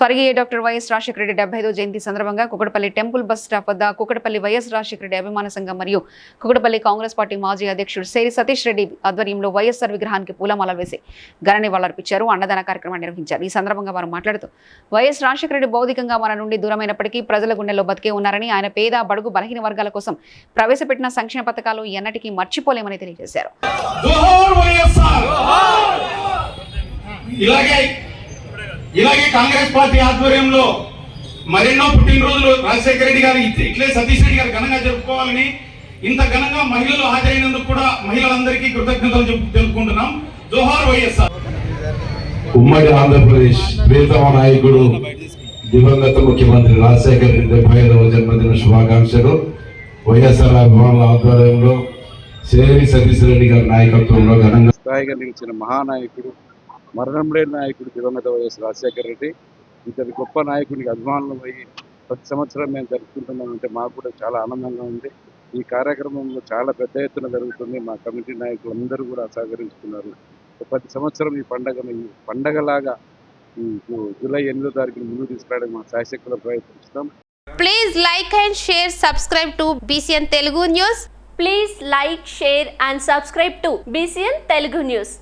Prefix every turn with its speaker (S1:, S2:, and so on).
S1: స్వర్గీయ doctor YS Rajasekhara Reddy డెబ్బై ఐదో జయంతి సందర్భంగా కుకటపల్లి టెంపుల్ బస్ స్టాప్ వద్ద కుకటపల్లి వైఎస్ రాజశేఖర రెడ్డి అభిమాన సంఘం మరియు కుకటపల్లి కాంగ్రెస్ పార్టీ మాజీ అధ్యక్షుడు సేరి సతీష్ రెడ్డి ఆధ్వర్యంలో వైఎస్ఆర్ విగ్రహానికి పూలమాల వేసి ఘన నివాళులర్పించారు అన్నదాన కార్యక్రమాన్ని నిర్వహించారు. ఈ సందర్భంగా వారు మాట్లాడుతూ వైఎస్ రాజశేఖర రెడ్డి భౌతికంగా మన నుండి దూరమైనప్పటికీ ప్రజల గుండెల్లో బతికే ఉన్నారని ఆయన పేద బడుగు బలహీన వర్గాల కోసం ప్రవేశపెట్టిన సంక్షేమ పథకాలు ఎన్నటికీ మర్చిపోలేమని తెలియజేశారు.
S2: ఇలాగే ఇలాగే కాంగ్రెస్ పార్టీ ఆధ్వర్యంలో మరెన్నో పుట్టినరోజులు రాజశేఖర రెడ్డి గారు ఇట్- ఇట్లే సతీష్ రెడ్డి గారు ఘనంగా జరుపుకోవాలని ఇంత ఘనంగా మహిళలు హాజరైనందుకు కూడా మహిళలందరికీ కృతజ్ఞతలు తెలుపుకుంటున్నాం. జోహార్ వైఎస్ఆర్.
S3: ఉమ్మడి ఆంధ్రప్రదేశ్ ప్రియతమ నాయకుడు దివంగత ముఖ్యమంత్రి రాజశేఖర రెడ్డి డెబ్బై ఐదవ జన్మదిన శుభాకాంక్షలు. వైఎస్ఆర్ అభిమానుల ఆధ్వర్యంలో సేరి సతీష్ రెడ్డి గారి నాయకత్వంలో ఘనంగా
S4: స్థాయిగా నిలిచిన మహానాయకుడు మరణం లేని నాయకుడు దివంగత వైఎస్ రాజశేఖర రెడ్డి ఇంతటి గొప్ప నాయకుడికి అభిమానులు పోయి ప్రతి సంవత్సరం మేము జరుపుకుంటున్నామంటే మాకు కూడా చాలా ఆనందంగా ఉంది. ఈ కార్యక్రమంలో చాలా పెద్ద ఎత్తున జరుగుతుంది. మా కమిటీ నాయకులు అందరూ కూడా సహకరించుకున్నారు. ప్రతి సంవత్సరం ఈ పండగను ఈ పండగలాగా జూలై ఎనిమిదో తారీఖున ముందు తీసుకురావడానికి మా శాశక్తుల ప్రయత్నిస్తాం
S5: please like and share subscribe to BCN Telugu news
S6: please like share and subscribe to BCN Telugu news